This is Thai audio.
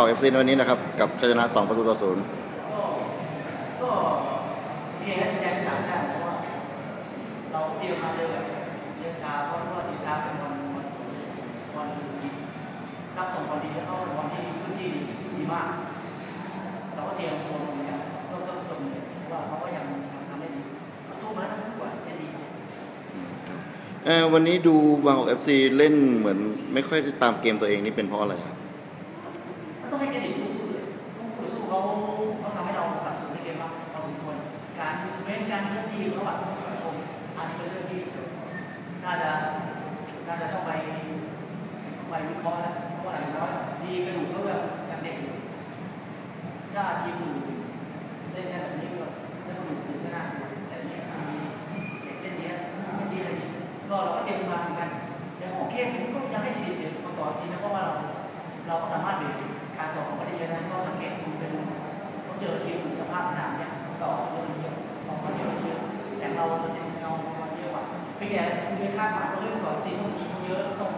กอกเอฟซีในวันนี้นะครับ กับชัยชนะ 2 ประตูต่อศูนย์ก็ก็โอเคฮะแจ้งสามได้เพราะว่าเราเตรียมมาเลยแบบเรียนช้าเพราะว่าทีช้าเป็นวันวันวันรับส่งวันดีแล้วก็เป็นวันที่พื้นที่ดีมาก เราก็เตรียมตัวเหมือนกันก็ก็ตรงเลยเพราะว่าเขาก็ยังทำได้ดีทุกมาแล้วทุกวันได้ดีเอ่อวันนี้ดูบางกอกเอฟซีเล่นเหมือนไม่ค่อยได้ตามเกมตัวเองนี่เป็นเพราะอะไรครับก็ ต้องให้เครดิตผู้สู้เลยผู้สู้เขาเขาทำให้เราสับสนในเกมมากพอสมควรการเว้นการเคลื่อนที่ระหว่างผู้ชมอันนี้เป็นเรื่องที่น่าจะน่าจะต้องไปไปวิเคราะห์แล้วเพราะว่าอย่างน้อยดีกระดูกเขาแบบยังเด็กอยู่ถ้าทีมอื่น เนี่ยคุณไปคาดหวังว่าเฮ้ยก่อนสีต้องกินเยอะต้อง